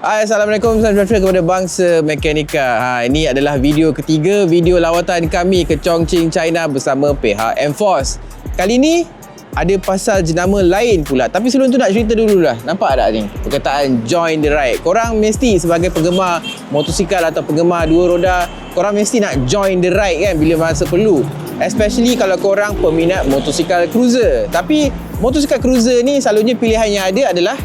Hai, Assalamualaikum. Salam sejahtera kepada bangsa mekanika. Ha, Ini adalah video ketiga Video lawatan kami ke Chongqing, China Bersama pihak Enforce Kali ini ada pasal jenama lain pula. Tapi sebelum tu nak cerita dulu lah Nampak tak ni? Perkataan join the ride. Korang mesti sebagai penggemar motosikal Atau penggemar dua roda Korang mesti nak join the ride kan Bila masa perlu. Especially kalau korang peminat motosikal cruiser. Tapi motosikal cruiser ni selalunya pilihan yang ada adalah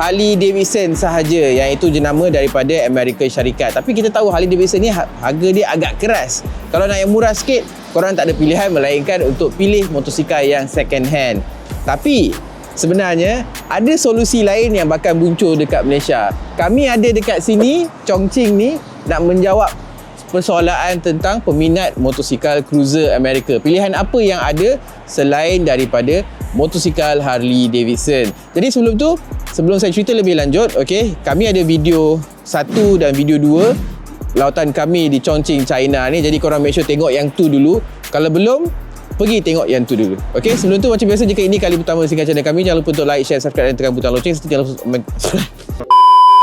Harley Davidson sahaja yang itu jenama daripada Amerika Syarikat. Tapi kita tahu Harley Davidson ni ha- harga dia agak keras. Kalau nak yang murah sikit, korang tak ada pilihan melainkan untuk pilih motosikal yang second hand. Tapi sebenarnya ada solusi lain yang bakal muncul dekat Malaysia. Kami ada dekat sini, Chongqing ni nak menjawab persoalan tentang peminat motosikal cruiser Amerika. Pilihan apa yang ada selain daripada motosikal Harley Davidson. Jadi sebelum tu, sebelum saya cerita lebih lanjut, okey, kami ada video satu dan video dua lautan kami di Chongqing, China ni. Jadi korang make sure tengok yang tu dulu. Kalau belum, pergi tengok yang tu dulu. Okey, sebelum tu macam biasa jika ini kali pertama singgah channel kami, jangan lupa untuk like, share, subscribe dan tekan butang loceng serta jangan lupa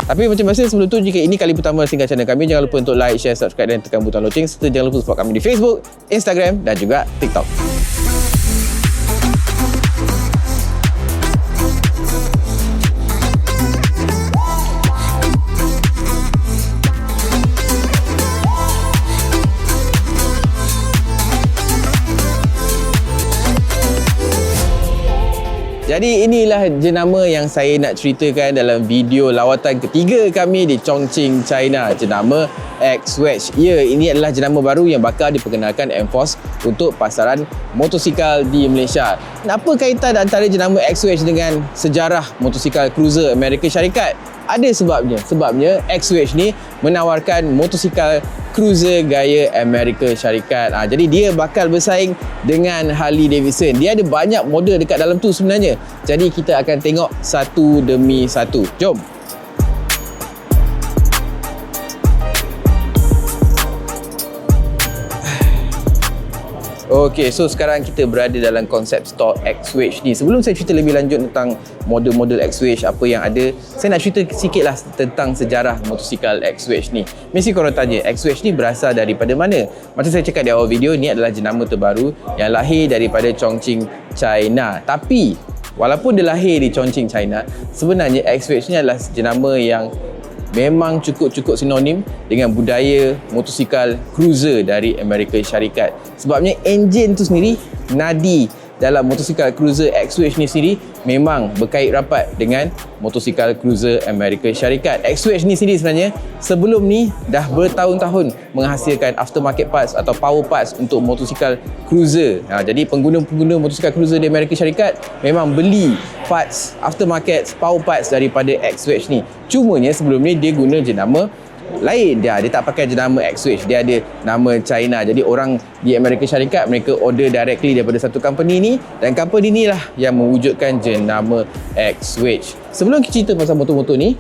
tapi macam biasa sebelum tu jika ini kali pertama singgah channel kami jangan lupa untuk like, share, subscribe dan tekan butang loceng serta jangan lupa support kami di Facebook, Instagram dan juga TikTok. Jadi inilah jenama yang saya nak ceritakan dalam video lawatan ketiga kami di Chongqing, China. Jenama X-Wedge. Ya, ini adalah jenama baru yang bakal diperkenalkan Enforce untuk pasaran motosikal di Malaysia. Apa kaitan antara jenama X-Wedge dengan sejarah motosikal cruiser Amerika Syarikat? Ada sebabnya. Sebabnya X-Wedge ni menawarkan motosikal cruiser gaya Amerika Syarikat. Ha, jadi dia bakal bersaing dengan Harley Davidson. Dia ada banyak model dekat dalam tu sebenarnya. Jadi kita akan tengok satu demi satu. Jom. Okey, so sekarang kita berada dalam konsep store X-Wedge ni. Sebelum saya cerita lebih lanjut tentang model-model X-Wedge, apa yang ada, saya nak cerita sikit lah tentang sejarah motosikal X-Wedge ni. Mesti korang tanya, X-Wedge ni berasal daripada mana? Macam saya cakap di awal video, ni adalah jenama terbaru yang lahir daripada Chongqing, China. Tapi, walaupun dia lahir di Chongqing, China, sebenarnya X-Wedge ni adalah jenama yang memang cukup-cukup sinonim dengan budaya motosikal cruiser dari Amerika Syarikat. Sebabnya enjin tu sendiri, nadi dalam motosikal cruiser X-Wedge ni sendiri memang berkait rapat dengan motosikal cruiser Amerika Syarikat. X-Wedge ni sendiri sebenarnya sebelum ni dah bertahun-tahun menghasilkan aftermarket parts atau power parts untuk motosikal cruiser. Ha, jadi pengguna-pengguna motosikal cruiser di Amerika Syarikat memang beli parts aftermarket power parts daripada X-Wedge ni. Cumanya sebelum ni dia guna jenama lain dia dia tak pakai jenama X-Wedge dia ada nama China. Jadi orang di Amerika Syarikat mereka order directly daripada satu company ni. Dan company ni lah yang mewujudkan jenama X-Wedge sebelum kita cerita pasal motor-motor ni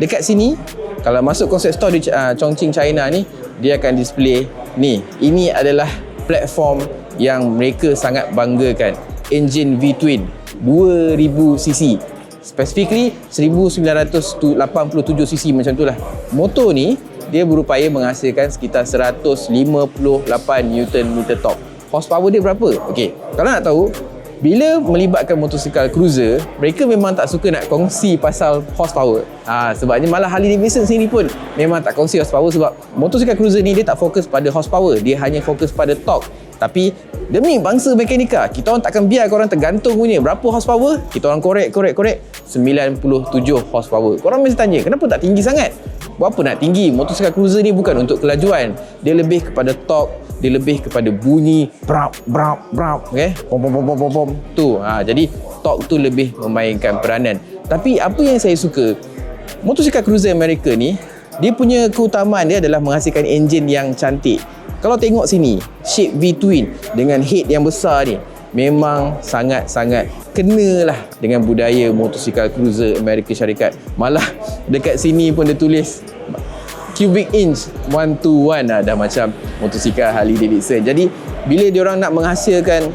dekat sini kalau masuk konsep store di uh, Chongqing China ni dia akan display ni. Ini adalah platform yang mereka sangat banggakan. Engine V-twin 2000cc Specifically 1987cc macam tu lah. Motor ni dia berupaya menghasilkan sekitar 158 Newton meter top. Horsepower dia berapa? Okey. Kalau nak tahu, bila melibatkan motosikal cruiser, mereka memang tak suka nak kongsi pasal horsepower. Ha, sebabnya malah Harley Davidson sini pun memang tak kongsi horsepower sebab motosikal cruiser ni dia tak fokus pada horsepower, dia hanya fokus pada torque. Tapi demi bangsa mekanika, kita orang takkan biar korang tergantung punya berapa horsepower, kita orang korek, korek, korek 97 horsepower. Korang mesti tanya, kenapa tak tinggi sangat? Buat apa nak tinggi? Motosikal cruiser ni bukan untuk kelajuan. Dia lebih kepada torque, dia lebih kepada bunyi brap brap brap, okay? Pom pom pom pom pom. Tu. Ha, jadi torque tu lebih memainkan peranan. Tapi apa yang saya suka, motosikal cruiser Amerika ni, dia punya keutamaan dia adalah menghasilkan enjin yang cantik. Kalau tengok sini, shape V-twin dengan head yang besar ni memang sangat-sangat kenalah dengan budaya motosikal cruiser Amerika Syarikat. Malah dekat sini pun dia tulis cubic inch 121 lah dah macam motosikal Harley Davidson. Jadi bila diorang nak menghasilkan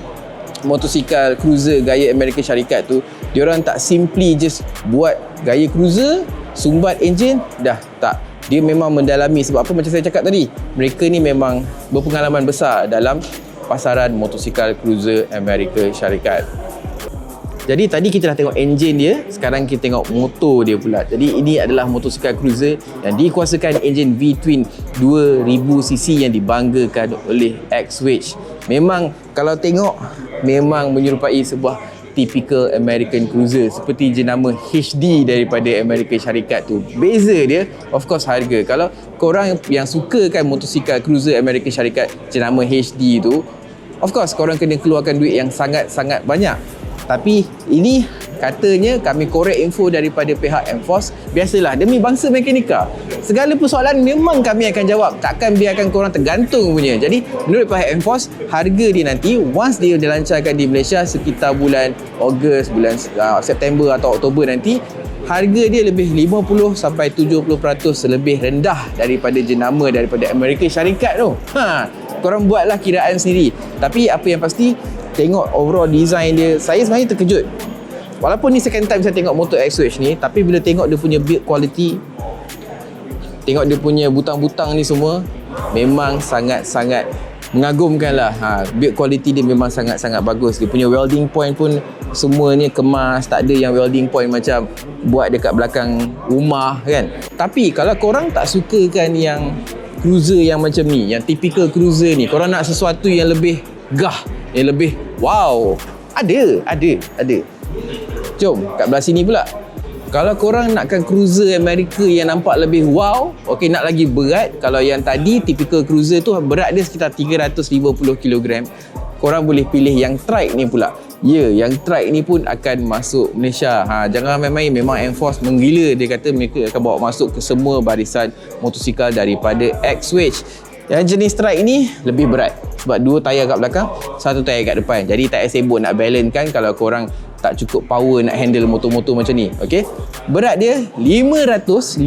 motosikal cruiser gaya Amerika Syarikat tu, diorang tak simply just buat gaya cruiser sumbat enjin dah tak. Dia memang mendalami sebab apa macam saya cakap tadi? Mereka ni memang berpengalaman besar dalam pasaran motosikal cruiser Amerika Syarikat jadi tadi kita dah tengok enjin dia, sekarang kita tengok motor dia pula. Jadi ini adalah motosikal cruiser yang dikuasakan enjin V-twin 2000cc yang dibanggakan oleh X-Wage. Memang kalau tengok memang menyerupai sebuah typical American cruiser seperti jenama HD daripada Amerika Syarikat tu. Beza dia of course harga. Kalau korang yang suka kan motosikal cruiser Amerika Syarikat jenama HD tu, of course korang kena keluarkan duit yang sangat-sangat banyak. Tapi ini katanya kami korek info daripada pihak Enforce. Biasalah demi bangsa mekanika. Segala persoalan memang kami akan jawab. Takkan biarkan korang tergantung punya. Jadi menurut pihak Enforce, harga dia nanti once dia dilancarkan di Malaysia sekitar bulan Ogos, bulan uh, September atau Oktober nanti harga dia lebih 50 sampai 70% lebih rendah daripada jenama daripada Amerika Syarikat tu. Ha, korang buatlah kiraan sendiri. Tapi apa yang pasti tengok overall design dia saya sebenarnya terkejut. Walaupun ni second time saya tengok motor XH ni tapi bila tengok dia punya build quality tengok dia punya butang-butang ni semua memang sangat-sangat mengagumkan lah ha, build quality dia memang sangat-sangat bagus. Dia punya welding point pun semuanya kemas tak ada yang welding point macam buat dekat belakang rumah kan? Tapi kalau korang tak suka kan yang cruiser yang macam ni yang typical cruiser ni korang nak sesuatu yang lebih gah yang lebih wow ada ada ada jom kat belah sini pula kalau korang nakkan cruiser Amerika yang nampak lebih wow ok nak lagi berat kalau yang tadi typical cruiser tu berat dia sekitar 350 kg korang boleh pilih yang trike ni pula Ya, yang trike ni pun akan masuk Malaysia. Ha, jangan main-main, memang Enforce menggila. Dia kata mereka akan bawa masuk ke semua barisan motosikal daripada X-Wage. Yang jenis trike ni lebih berat sebab dua tayar kat belakang, satu tayar kat depan. Jadi tak sibuk nak balance kan kalau korang tak cukup power nak handle motor-motor macam ni. Okey. Berat dia 550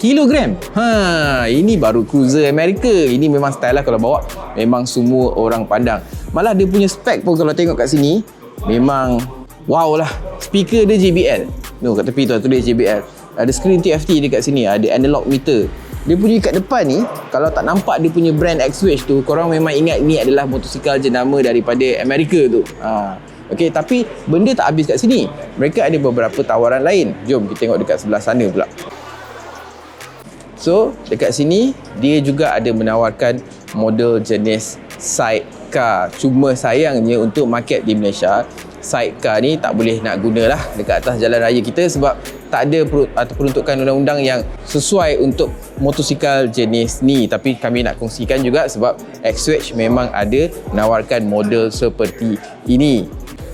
kilogram. Ha, ini baru cruiser Amerika. Ini memang style lah kalau bawa memang semua orang pandang. Malah dia punya spek pun kalau tengok kat sini memang wow lah. Speaker dia JBL. No, kat tepi tu tulis JBL. Ada screen TFT dekat sini, ada analog meter dia punya kat depan ni kalau tak nampak dia punya brand X-Wedge tu korang memang ingat ni adalah motosikal jenama daripada Amerika tu ha. Okey, tapi benda tak habis kat sini. Mereka ada beberapa tawaran lain. Jom kita tengok dekat sebelah sana pula. So, dekat sini dia juga ada menawarkan model jenis sidecar. Cuma sayangnya untuk market di Malaysia, sidecar ni tak boleh nak guna lah dekat atas jalan raya kita sebab tak ada per, atau peruntukan undang-undang yang sesuai untuk motosikal jenis ni. Tapi kami nak kongsikan juga sebab X-Switch memang ada menawarkan model seperti ini.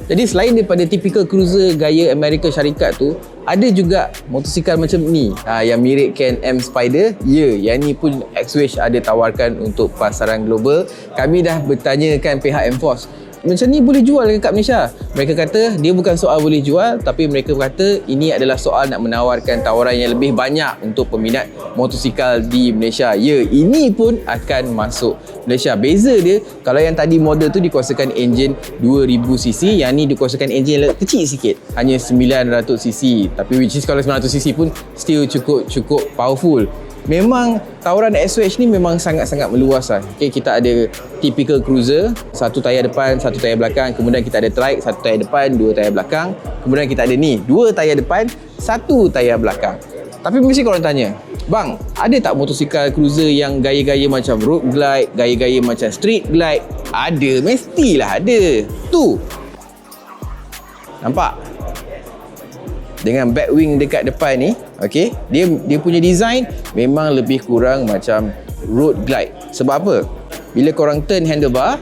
Jadi selain daripada typical cruiser gaya Amerika Syarikat tu ada juga motosikal macam ni. Ha, yang mirip Can-Am Spider. Ya yang ni pun X-Switch ada tawarkan untuk pasaran global. Kami dah bertanyakan pihak Enforce macam ni boleh jual dekat Malaysia. Mereka kata dia bukan soal boleh jual tapi mereka kata ini adalah soal nak menawarkan tawaran yang lebih banyak untuk peminat motosikal di Malaysia. Ya, ini pun akan masuk Malaysia. Beza dia kalau yang tadi model tu dikuasakan enjin 2000cc, yang ni dikuasakan enjin kecil sikit, hanya 900cc. Tapi which is kalau 900cc pun still cukup cukup powerful memang tawaran SWH ni memang sangat-sangat meluas lah. Okay, kita ada typical cruiser, satu tayar depan, satu tayar belakang. Kemudian kita ada trike, satu tayar depan, dua tayar belakang. Kemudian kita ada ni, dua tayar depan, satu tayar belakang. Tapi mesti korang tanya, Bang, ada tak motosikal cruiser yang gaya-gaya macam road glide, gaya-gaya macam street glide? Ada, mestilah ada. Tu. Nampak? Dengan back wing dekat depan ni, okey dia dia punya design memang lebih kurang macam road glide. Sebab apa? Bila korang turn handlebar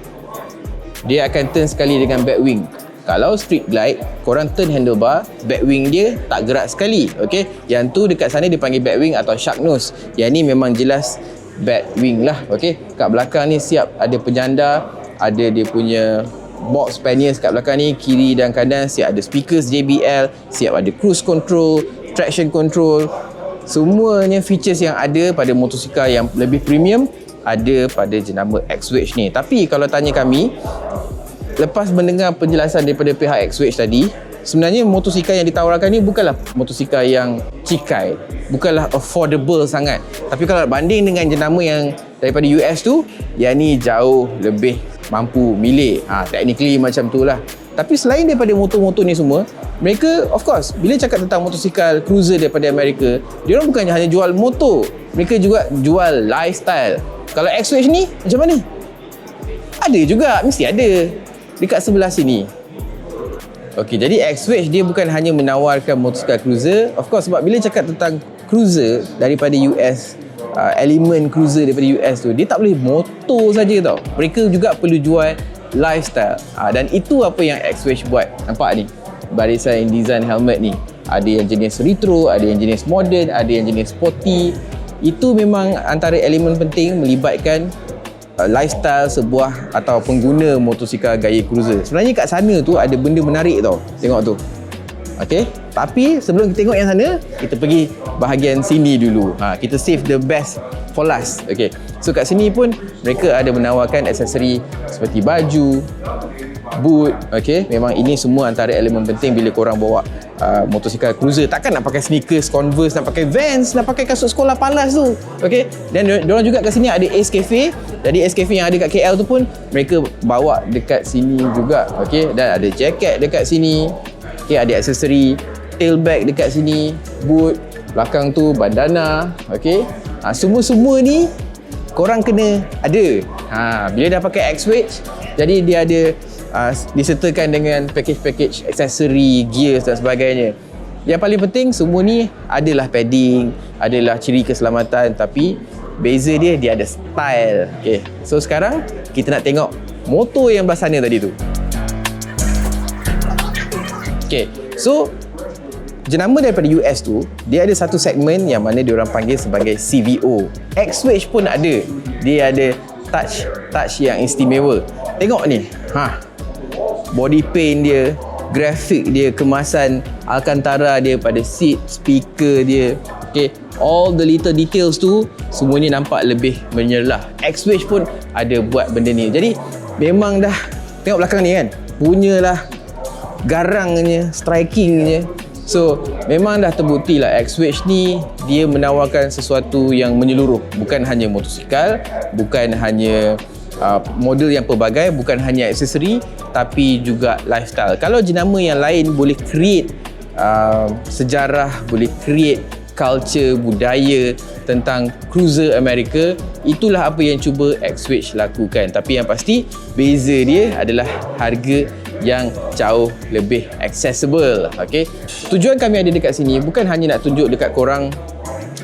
dia akan turn sekali dengan back wing. Kalau street glide korang turn handlebar back wing dia tak gerak sekali okey? Yang tu dekat sana dia panggil back wing atau shark nose. Yang ni memang jelas back wing lah okey? Kat belakang ni siap ada penyanda ada dia punya box panniers kat belakang ni kiri dan kanan siap ada speakers JBL siap ada cruise control traction control semuanya features yang ada pada motosikal yang lebih premium ada pada jenama X-Wedge ni tapi kalau tanya kami lepas mendengar penjelasan daripada pihak X-Wedge tadi sebenarnya motosikal yang ditawarkan ni bukanlah motosikal yang cikai, bukanlah affordable sangat. Tapi kalau banding dengan jenama yang daripada US tu, yang ni jauh lebih mampu milik. Ha, technically macam tu lah. Tapi selain daripada motor-motor ni semua, mereka of course bila cakap tentang motosikal cruiser daripada Amerika, dia orang bukannya hanya jual motor, mereka juga jual lifestyle. Kalau X-Wedge ni macam mana? Ada juga, mesti ada. Dekat sebelah sini. Okey, jadi X-Wedge dia bukan hanya menawarkan motosikal cruiser. Of course, sebab bila cakap tentang cruiser daripada US, uh, elemen cruiser daripada US tu, dia tak boleh motor saja tau. Mereka juga perlu jual lifestyle. Uh, dan itu apa yang X-Wedge buat. Nampak ni? Barisan design helmet ni. Ada yang jenis retro, ada yang jenis modern, ada yang jenis sporty. Itu memang antara elemen penting melibatkan uh, lifestyle sebuah atau pengguna motosikal gaya cruiser. Sebenarnya kat sana tu ada benda menarik tau. Tengok tu. Okey. Tapi sebelum kita tengok yang sana, kita pergi bahagian sini dulu. Ha, kita save the best for last. Okey. So kat sini pun mereka ada menawarkan aksesori seperti baju, boot, okey. Memang ini semua antara elemen penting bila korang bawa uh, motosikal cruiser. Takkan nak pakai sneakers, Converse, nak pakai Vans, nak pakai kasut sekolah panas tu. Okey. Dan diorang juga kat sini ada Ace Cafe. Jadi Ace Cafe yang ada kat KL tu pun mereka bawa dekat sini juga. Okey. Dan ada jaket dekat sini. Okey, ada aksesori tailback dekat sini, boot, belakang tu bandana. Okey. Ha, semua-semua ni korang kena ada. Ha, bila dah pakai X-Wedge, jadi dia ada uh, disertakan dengan package-package aksesori, gears dan sebagainya. Yang paling penting semua ni adalah padding, adalah ciri keselamatan tapi beza dia dia ada style. Okay. So sekarang kita nak tengok motor yang belah sana tadi tu. Okay. So jenama daripada US tu dia ada satu segmen yang mana dia orang panggil sebagai CVO. X-Wedge pun ada. Dia ada touch touch yang istimewa. Tengok ni. Ha. Body paint dia, grafik dia, kemasan Alcantara dia pada seat, speaker dia. Okay, all the little details tu semuanya nampak lebih menyerlah. X-Wedge pun ada buat benda ni. Jadi memang dah tengok belakang ni kan. Punyalah garangnya, strikingnya. So, memang dah terbukti lah X-Wedge ni dia menawarkan sesuatu yang menyeluruh. Bukan hanya motosikal, bukan hanya uh, model yang pelbagai, bukan hanya aksesori tapi juga lifestyle. Kalau jenama yang lain boleh create uh, sejarah, boleh create culture, budaya tentang cruiser Amerika itulah apa yang cuba X-Wedge lakukan tapi yang pasti beza dia adalah harga yang jauh lebih accessible okay? tujuan kami ada dekat sini bukan hanya nak tunjuk dekat korang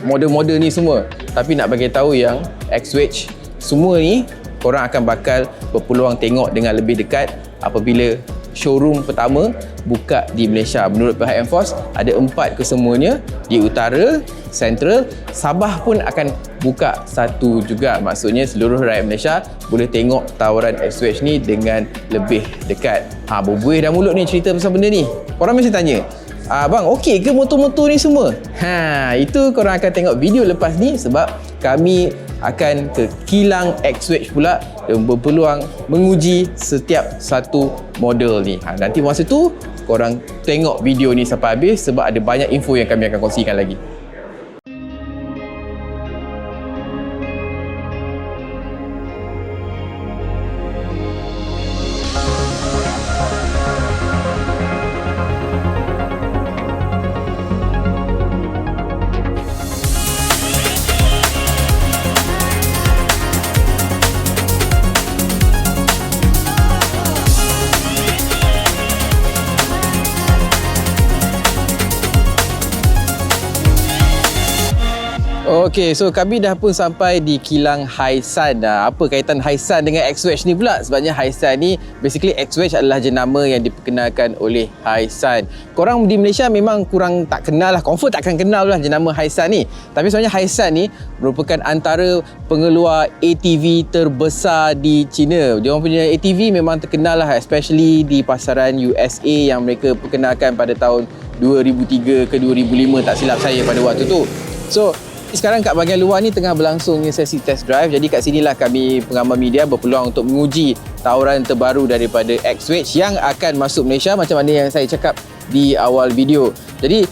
model-model ni semua tapi nak bagi tahu yang X-Wedge semua ni korang akan bakal berpeluang tengok dengan lebih dekat apabila showroom pertama buka di Malaysia. Menurut pihak Enforce, ada empat kesemuanya di utara, central, Sabah pun akan buka satu juga. Maksudnya seluruh rakyat Malaysia boleh tengok tawaran X-Wedge ni dengan lebih dekat. Ha, berbuih dah mulut ni cerita pasal benda ni. Korang mesti tanya, Ah bang, okey ke motor-motor ni semua? Ha, itu korang akan tengok video lepas ni sebab kami akan ke kilang X-Wedge pula dan berpeluang menguji setiap satu model ni. Ha, nanti masa tu korang tengok video ni sampai habis sebab ada banyak info yang kami akan kongsikan lagi. Okey, so kami dah pun sampai di kilang Haisan. Nah, apa kaitan Haisan dengan X-Wedge ni pula? Sebabnya Haisan ni basically X-Wedge adalah jenama yang diperkenalkan oleh Haisan. Korang di Malaysia memang kurang tak kenal lah, confirm takkan kenal lah jenama Haisan ni. Tapi sebenarnya Haisan ni merupakan antara pengeluar ATV terbesar di China. Dia orang punya ATV memang terkenal lah especially di pasaran USA yang mereka perkenalkan pada tahun 2003 ke 2005 tak silap saya pada waktu tu. So, sekarang kat bahagian luar ni tengah berlangsungnya sesi test drive. Jadi kat sinilah kami pengamal media berpeluang untuk menguji tawaran terbaru daripada X-Wedge yang akan masuk Malaysia. Macam mana yang saya cakap di awal video. Jadi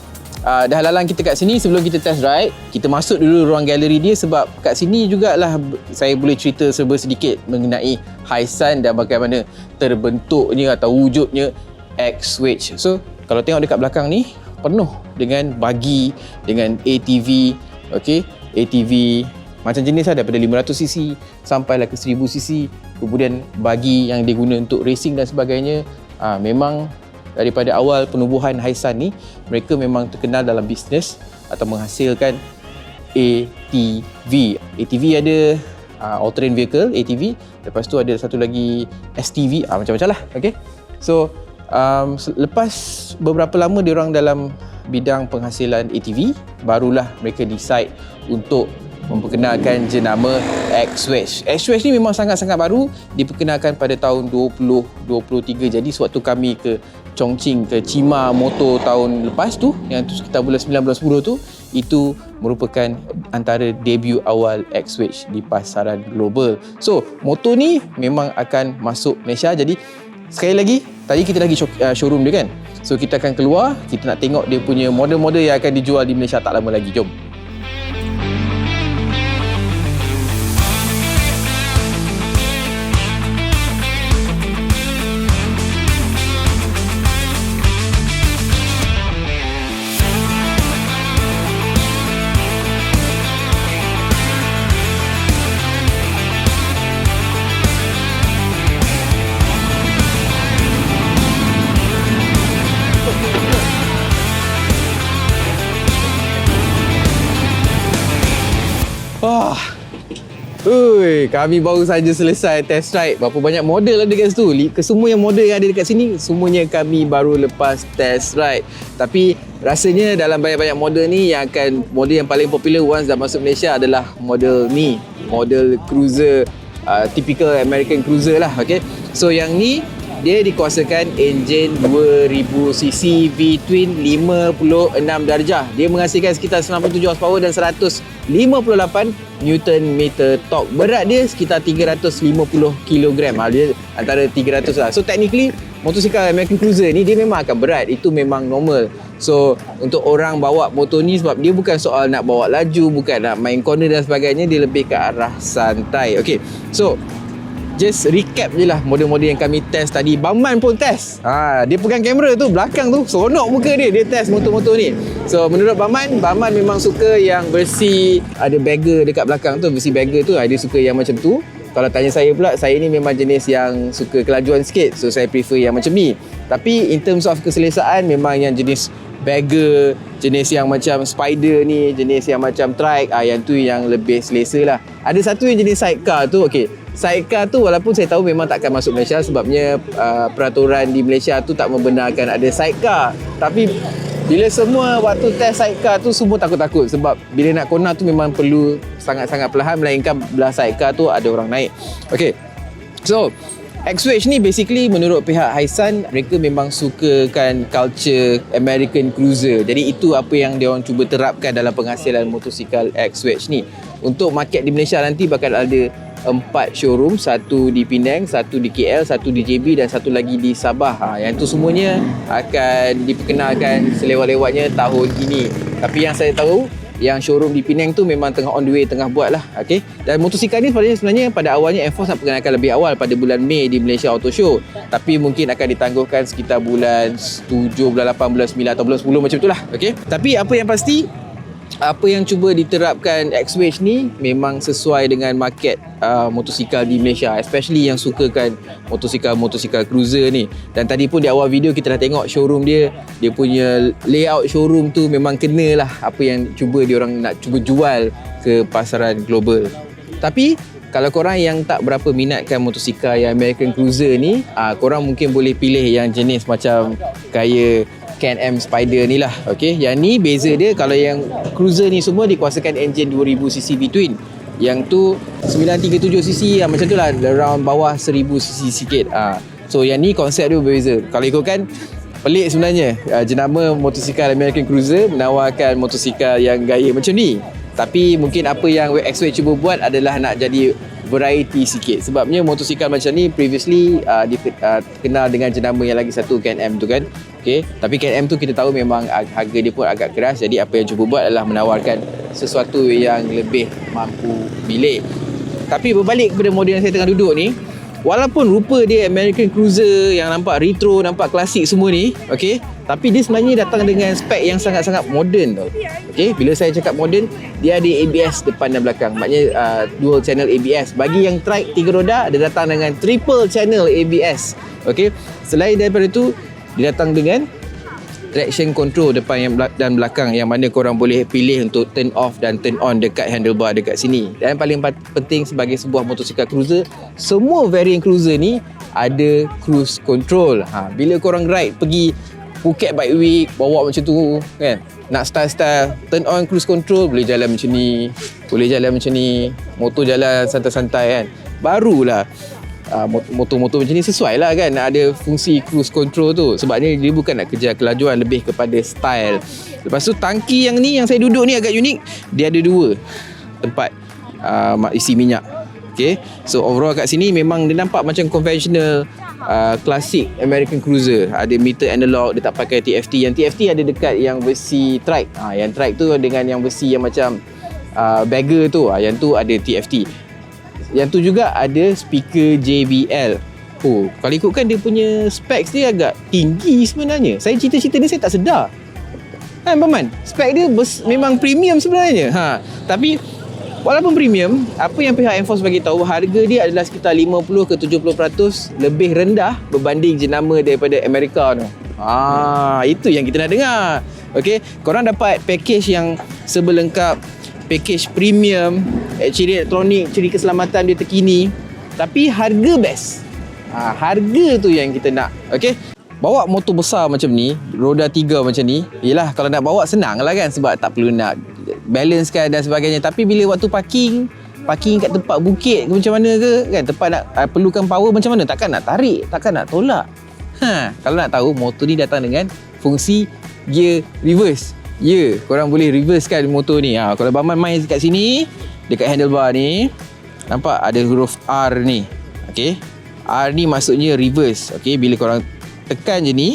uh, dah lalang kita kat sini sebelum kita test ride, kita masuk dulu ruang galeri dia sebab kat sini jugalah saya boleh cerita serba sedikit mengenai Hisun dan bagaimana terbentuknya atau wujudnya X-Switch. So, kalau tengok dekat belakang ni, penuh dengan bagi, dengan ATV, okay, ATV macam jenis lah daripada 500cc sampailah ke 1000cc kemudian bagi yang diguna untuk racing dan sebagainya uh, memang daripada awal penubuhan Haisan ni mereka memang terkenal dalam bisnes atau menghasilkan ATV ATV ada uh, all terrain vehicle ATV lepas tu ada satu lagi STV uh, macam-macam lah okay? so um, lepas beberapa lama diorang dalam bidang penghasilan ATV barulah mereka decide untuk memperkenalkan jenama X-Wedge. X-Wedge ni memang sangat-sangat baru diperkenalkan pada tahun 2023. Jadi sewaktu kami ke Chongqing ke Cima Moto tahun lepas tu yang tu sekitar bulan 9 bulan 10 tu itu merupakan antara debut awal X-Wedge di pasaran global. So, motor ni memang akan masuk Malaysia. Jadi sekali lagi tadi kita lagi uh, showroom dia kan. So kita akan keluar, kita nak tengok dia punya model-model yang akan dijual di Malaysia tak lama lagi. Jom. Kami baru saja selesai test ride. Berapa banyak model ada kat situ? Kesemua yang model yang ada dekat sini, semuanya kami baru lepas test ride. Tapi rasanya dalam banyak-banyak model ni yang akan model yang paling popular once dah masuk Malaysia adalah model ni, model cruiser uh, typical American cruiser lah, okay? So yang ni dia dikuasakan enjin 2000cc V-twin 56 darjah. Dia menghasilkan sekitar 97 horsepower dan 158 Newton meter torque. Berat dia sekitar 350 kg. Ha, dia antara 300 lah. So technically motosikal American Cruiser ni dia memang akan berat. Itu memang normal. So untuk orang bawa motor ni sebab dia bukan soal nak bawa laju, bukan nak main corner dan sebagainya, dia lebih ke arah santai. Okay. So Just recap je lah model-model yang kami test tadi. Baman pun test. Ha, dia pegang kamera tu belakang tu seronok muka dia. Dia test motor-motor ni. So menurut Baman, Baman memang suka yang versi ada bagger dekat belakang tu. Versi bagger tu dia suka yang macam tu. Kalau tanya saya pula, saya ni memang jenis yang suka kelajuan sikit. So saya prefer yang macam ni. Tapi in terms of keselesaan memang yang jenis bagger, jenis yang macam spider ni, jenis yang macam trike, ah yang tu yang lebih selesa lah. Ada satu yang jenis sidecar tu, okey. Sidecar tu walaupun saya tahu memang takkan masuk Malaysia sebabnya uh, peraturan di Malaysia tu tak membenarkan ada sidecar. Tapi bila semua waktu test sidecar tu semua takut-takut sebab bila nak kona tu memang perlu sangat-sangat perlahan melainkan belah sidecar tu ada orang naik. Okey. So, X-Wedge ni basically menurut pihak Haisan mereka memang sukakan culture American cruiser. Jadi itu apa yang dia orang cuba terapkan dalam penghasilan motosikal X-Wedge ni. Untuk market di Malaysia nanti bakal ada empat showroom, satu di Penang, satu di KL, satu di JB dan satu lagi di Sabah. Ha, yang tu semuanya akan diperkenalkan selewat-lewatnya tahun ini. Tapi yang saya tahu yang showroom di Penang tu memang tengah on the way tengah buat lah okay? dan motosikal ni sebenarnya, sebenarnya pada awalnya Enforce nak perkenalkan lebih awal pada bulan Mei di Malaysia Auto Show tapi mungkin akan ditangguhkan sekitar bulan 7, bulan 8, bulan 9 atau bulan 10 macam tu lah okay? tapi apa yang pasti apa yang cuba diterapkan X-Wedge ni memang sesuai dengan market uh, motosikal di Malaysia especially yang sukakan motosikal-motosikal cruiser ni. Dan tadi pun di awal video kita dah tengok showroom dia dia punya layout showroom tu memang kena lah apa yang cuba dia orang nak cuba jual ke pasaran global. Tapi kalau korang yang tak berapa minatkan motosikal yang American Cruiser ni uh, korang mungkin boleh pilih yang jenis macam gaya Can-Am Spider ni lah okay? Yang ni beza dia Kalau yang Cruiser ni semua Dikuasakan enjin 2000cc V-twin Yang tu 937cc lah, Macam tu lah Around bawah 1000cc sikit ha. So yang ni konsep dia berbeza. Kalau ikutkan Pelik sebenarnya. Uh, Jenama motosikal American Cruiser Menawarkan motosikal yang gaya macam ni. Tapi mungkin apa yang X-Way cuba buat Adalah nak jadi variety sikit. Sebabnya motosikal macam ni previously uh, dikenal uh, dengan jenama yang lagi satu Can-Am tu kan Okay. Tapi KM tu kita tahu memang harga dia pun agak keras. Jadi apa yang cuba buat adalah menawarkan sesuatu yang lebih mampu bilik. Tapi berbalik kepada model yang saya tengah duduk ni, walaupun rupa dia American Cruiser yang nampak retro, nampak klasik semua ni, okay, tapi dia sebenarnya datang dengan spek yang sangat-sangat moden tau. Okay, bila saya cakap moden, dia ada ABS depan dan belakang. Maknanya uh, dual channel ABS. Bagi yang trike tiga roda, dia datang dengan triple channel ABS. Okay, selain daripada itu, dia datang dengan traction control depan yang dan belakang yang mana korang boleh pilih untuk turn off dan turn on dekat handlebar dekat sini. Dan paling pat- penting sebagai sebuah motosikal cruiser, semua variant cruiser ni ada cruise control. Ha, bila korang ride pergi Phuket Bike Week bawa macam tu kan. Nak style-style turn on cruise control boleh jalan macam ni, boleh jalan macam ni, motor jalan santai-santai kan. Barulah uh, motor-motor macam ni sesuai lah kan ada fungsi cruise control tu sebabnya dia bukan nak kejar kelajuan lebih kepada style lepas tu tangki yang ni yang saya duduk ni agak unik dia ada dua tempat uh, isi minyak Okay. So overall kat sini memang dia nampak macam conventional uh, classic American Cruiser. Ada meter analog, dia tak pakai TFT. Yang TFT ada dekat yang versi trike. Ha, yang trike tu dengan yang versi yang macam uh, bagger tu. Ha, yang tu ada TFT. Yang tu juga ada speaker JBL. Oh, kalau ikutkan dia punya specs dia agak tinggi sebenarnya. Saya cerita-cerita ni saya tak sedar. Kan Paman? Spek dia bers- memang premium sebenarnya. Ha, tapi walaupun premium, apa yang pihak Enforce bagi tahu harga dia adalah sekitar 50 ke 70% lebih rendah berbanding jenama daripada Amerika tu. Ah, itu yang kita nak dengar. Okey, korang dapat package yang sebelengkap package premium, ciri elektronik, ciri keselamatan dia terkini, tapi harga best. Ha, harga tu yang kita nak. Okey. Bawa motor besar macam ni, roda tiga macam ni, yelah kalau nak bawa senang lah kan sebab tak perlu nak balance kan dan sebagainya. Tapi bila waktu parking, parking kat tempat bukit ke macam mana ke kan tempat nak uh, perlukan power macam mana takkan nak tarik takkan nak tolak ha kalau nak tahu motor ni datang dengan fungsi gear reverse ya yeah, korang boleh reverse kan motor ni. Ha kalau Baman main kat sini dekat handlebar ni nampak ada huruf R ni. Okey. R ni maksudnya reverse. Okey bila korang tekan je ni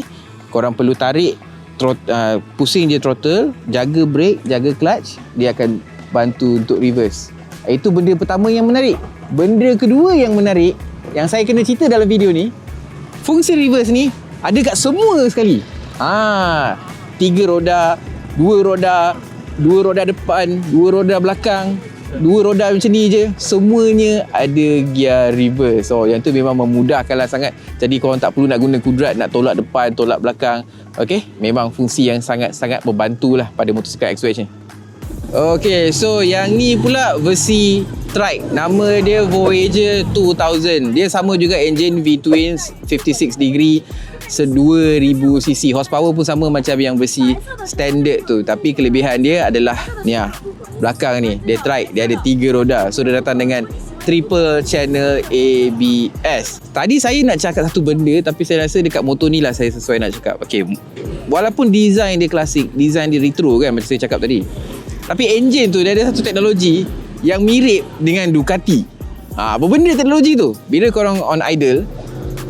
korang perlu tarik trot, uh, pusing je throttle jaga brake jaga clutch dia akan bantu untuk reverse. Itu benda pertama yang menarik. Benda kedua yang menarik yang saya kena cerita dalam video ni, fungsi reverse ni ada kat semua sekali. Ha, tiga roda, dua roda, dua roda depan, dua roda belakang, dua roda macam ni je, semuanya ada gear reverse. Oh, yang tu memang memudahkanlah sangat. Jadi korang tak perlu nak guna kudrat nak tolak depan, tolak belakang. Okey, memang fungsi yang sangat-sangat membantulah pada motosikal X-Wedge ni. Okay, so yang ni pula versi trike. Nama dia Voyager 2000. Dia sama juga engine V-Twins 56 degree se 2000 cc. Horsepower pun sama macam yang versi standard tu. Tapi kelebihan dia adalah ni ah. Belakang ni, dia trike, dia ada tiga roda. So dia datang dengan triple channel ABS. Tadi saya nak cakap satu benda tapi saya rasa dekat motor ni lah saya sesuai nak cakap. Okay, walaupun design dia klasik, design dia retro kan macam saya cakap tadi. Tapi engine tu dia ada satu teknologi yang mirip dengan Ducati. Ha, apa benda teknologi tu? Bila korang on idle,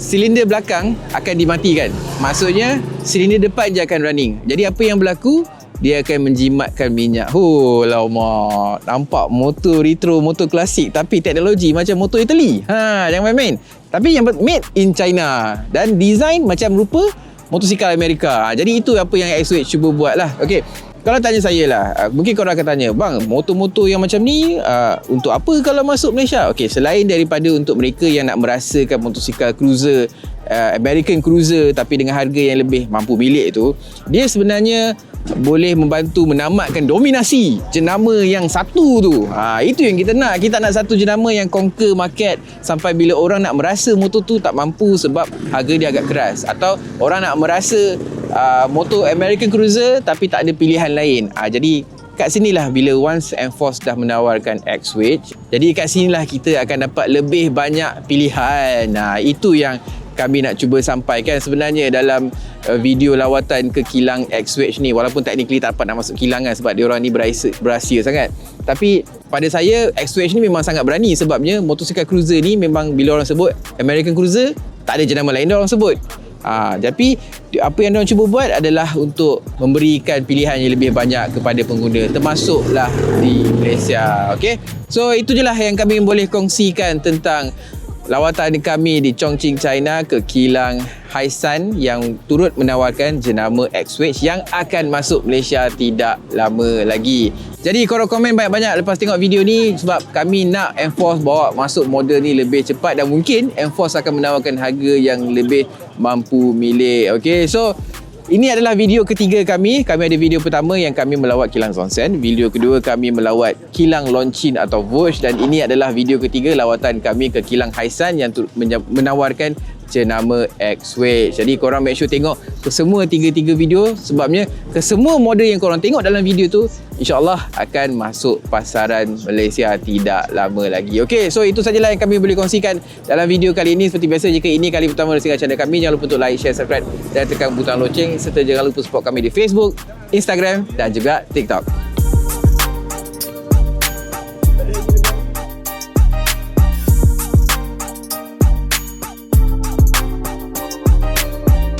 silinder belakang akan dimatikan. Maksudnya silinder depan je akan running. Jadi apa yang berlaku? Dia akan menjimatkan minyak. Oh, lama. Nampak motor retro, motor klasik tapi teknologi macam motor Italy. Ha, jangan main-main. Tapi yang made in China dan design macam rupa motosikal Amerika. Jadi itu apa yang XWH cuba buat lah. Okay. Kalau tanya saya lah, uh, mungkin korang akan tanya, bang, motor-motor yang macam ni uh, untuk apa kalau masuk Malaysia? Okey, selain daripada untuk mereka yang nak merasakan motosikal cruiser, uh, American cruiser tapi dengan harga yang lebih mampu milik tu, dia sebenarnya boleh membantu menamatkan dominasi jenama yang satu tu. Ha, itu yang kita nak. Kita nak satu jenama yang conquer market sampai bila orang nak merasa motor tu tak mampu sebab harga dia agak keras. Atau orang nak merasa uh, motor American Cruiser tapi tak ada pilihan lain. Ha, jadi kat sinilah bila once Enforce dah menawarkan X-Wedge. Jadi kat sinilah kita akan dapat lebih banyak pilihan. Ha, itu yang kami nak cuba sampaikan sebenarnya dalam uh, video lawatan ke kilang X-Wedge ni walaupun technically tak dapat nak masuk kilang kan sebab dia orang ni berahsia, berahsia sangat tapi pada saya X-Wedge ni memang sangat berani sebabnya motosikal cruiser ni memang bila orang sebut American Cruiser tak ada jenama lain orang sebut Ha, tapi apa yang diorang cuba buat adalah untuk memberikan pilihan yang lebih banyak kepada pengguna termasuklah di Malaysia. Okay? So itu je lah yang kami boleh kongsikan tentang lawatan kami di Chongqing, China ke kilang Haisan yang turut menawarkan jenama X-Wage yang akan masuk Malaysia tidak lama lagi. Jadi korang komen banyak-banyak lepas tengok video ni sebab kami nak Enforce bawa masuk model ni lebih cepat dan mungkin Enforce akan menawarkan harga yang lebih mampu milik. Okay, so ini adalah video ketiga kami. Kami ada video pertama yang kami melawat kilang Zonsen. Video kedua kami melawat kilang Lonchin atau Vosh. Dan ini adalah video ketiga lawatan kami ke kilang Haisan yang menawarkan jenama X-Way. Jadi korang make sure tengok ke semua tiga-tiga video sebabnya ke semua model yang korang tengok dalam video tu insyaAllah akan masuk pasaran Malaysia tidak lama lagi. Okay, so itu sajalah yang kami boleh kongsikan dalam video kali ini. Seperti biasa, jika ini kali pertama bersama channel kami, jangan lupa untuk like, share, subscribe dan tekan butang loceng serta jangan lupa support kami di Facebook, Instagram dan juga TikTok.